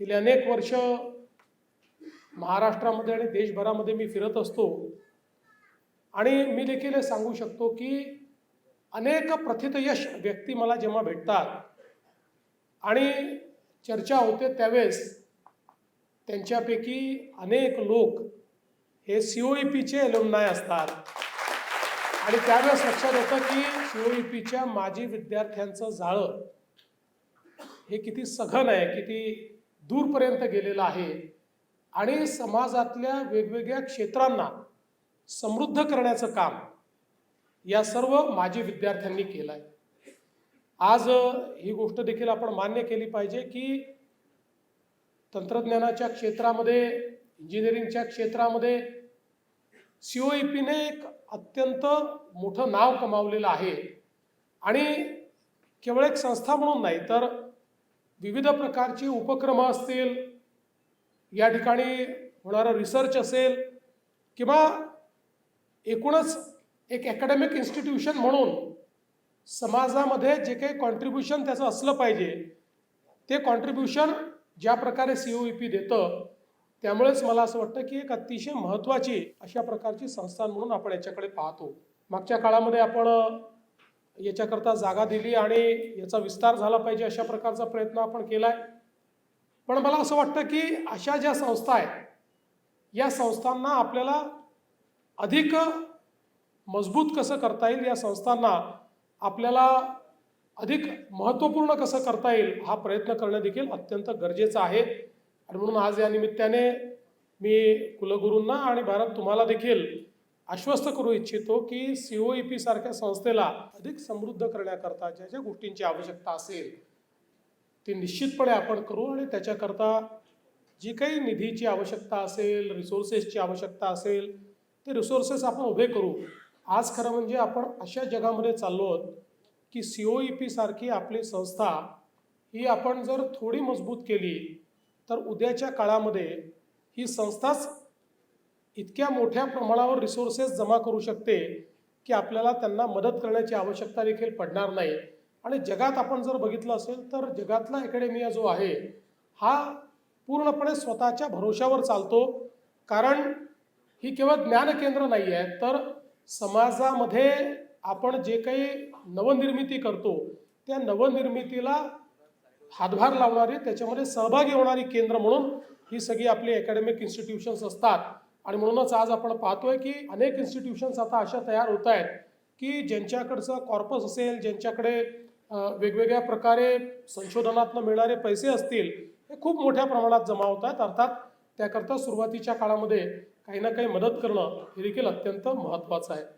गेली अनेक वर्ष महाराष्ट्रामध्ये आणि देशभरामध्ये मी फिरत असतो. आणि मी देखील हे सांगू शकतो की अनेक प्रथितयश व्यक्ती मला जेव्हा भेटतात आणि चर्चा होते त्यावेळेस त्यांच्यापैकी अनेक लोक हे सी ओ ई पीचे एलुमनाय असतात. आणि त्यावेळेस लक्षात येतं की सी ओ ई पीच्या माजी विद्यार्थ्यांचं जाळं हे किती सघन आहे किती दूरपर्यंत गेलेलं आहे आणि समाजातल्या वेगवेगळ्या क्षेत्रांना समृद्ध करण्याचं काम या सर्व माजी विद्यार्थ्यांनी केलं आहे आज ही गोष्ट देखील आपण मान्य केली पाहिजे की तंत्रज्ञानाच्या क्षेत्रामध्ये इंजिनिअरिंगच्या क्षेत्रामध्ये सी ओ ई पीने एक अत्यंत मोठं नाव कमावलेलं आहे. आणि केवळ एक संस्था म्हणून नाही तर विविध प्रकारची उपक्रम असतील या ठिकाणी होणारा रिसर्च असेल किंवा एकूणच एक ॲकॅडमिक इन्स्टिट्यूशन म्हणून समाजामध्ये जे काही कॉन्ट्रीब्युशन त्याचं असलं पाहिजे ते कॉन्ट्रीब्युशन ज्या प्रकारे सी ओ ई पी देतं त्यामुळेच मला असं वाटतं की एक अतिशय महत्त्वाची अशा प्रकारची संस्था म्हणून आपण याच्याकडे पाहतो. मागच्या काळामध्ये आपण याच्याकरता जागा दिली आणि याचा विस्तार झाला पाहिजे अशा प्रकारचा प्रयत्न आपण केला आहे पण मला असं वाटतं की अशा ज्या संस्था आहेत या संस्थांना आपल्याला अधिक मजबूत कसं करता येईल या संस्थांना आपल्याला अधिक महत्त्वपूर्ण कसं करता येईल हा प्रयत्न करणं देखील अत्यंत गरजेचं आहे. आणि म्हणून आज या निमित्ताने मी कुलगुरूंना आणि भारत तुम्हाला देखील आश्वस्त करू इच्छितो की सी ओ ई पी सारख्या संस्थेला अधिक समृद्ध करण्याकरता ज्या ज्या गोष्टींची आवश्यकता असेल ती निश्चितपणे आपण करू आणि त्याच्याकरता जी काही निधीची आवश्यकता असेल रिसोर्सेसची आवश्यकता असेल ते रिसोर्सेस आपण उभे करू. आज खरं म्हणजे आपण अशा जगामध्ये चाललो आहोत की सी ओ ई पी सारखी आपली संस्था ही आपण जर थोडी मजबूत केली तर उद्याच्या काळामध्ये ही संस्थाच इतक्या मोठ्या प्रमाणावर रिसोर्सेस जमा करू शकते की आपल्याला त्यांना मदत करण्याची आवश्यकता देखील पडणार नाही. आणि जगात आपण जर बघितलं असेल तर जगातला अकॅडेमिया जो आहे हा पूर्णपणे स्वतःच्या भरोशावर चालतो. कारण ही केवळ ज्ञानकेंद्र नाही आहे तर समाजामध्ये आपण जे काही नवनिर्मिती करतो त्या नवनिर्मितीला हातभार लावणारी त्याच्यामध्ये सहभागी होणारी केंद्र म्हणून ही सगळी आपली अकॅडमिक इन्स्टिट्यूशन्स असतात. आणि म्हणूनच आज आपण पाहतोय की अनेक इन्स्टिट्यूशन्स आता अशा तयार होत आहेत की ज्यांच्याकडचं कॉर्पस असेल ज्यांच्याकडे वेगवेगळ्या प्रकारे संशोधनातनं मिळणारे पैसे असतील हे खूप मोठ्या प्रमाणात जमा होत आहेत. अर्थात त्याकरता सुरुवातीच्या काळामध्ये काही ना काही मदत करणं हे देखील अत्यंत महत्त्वाचं आहे.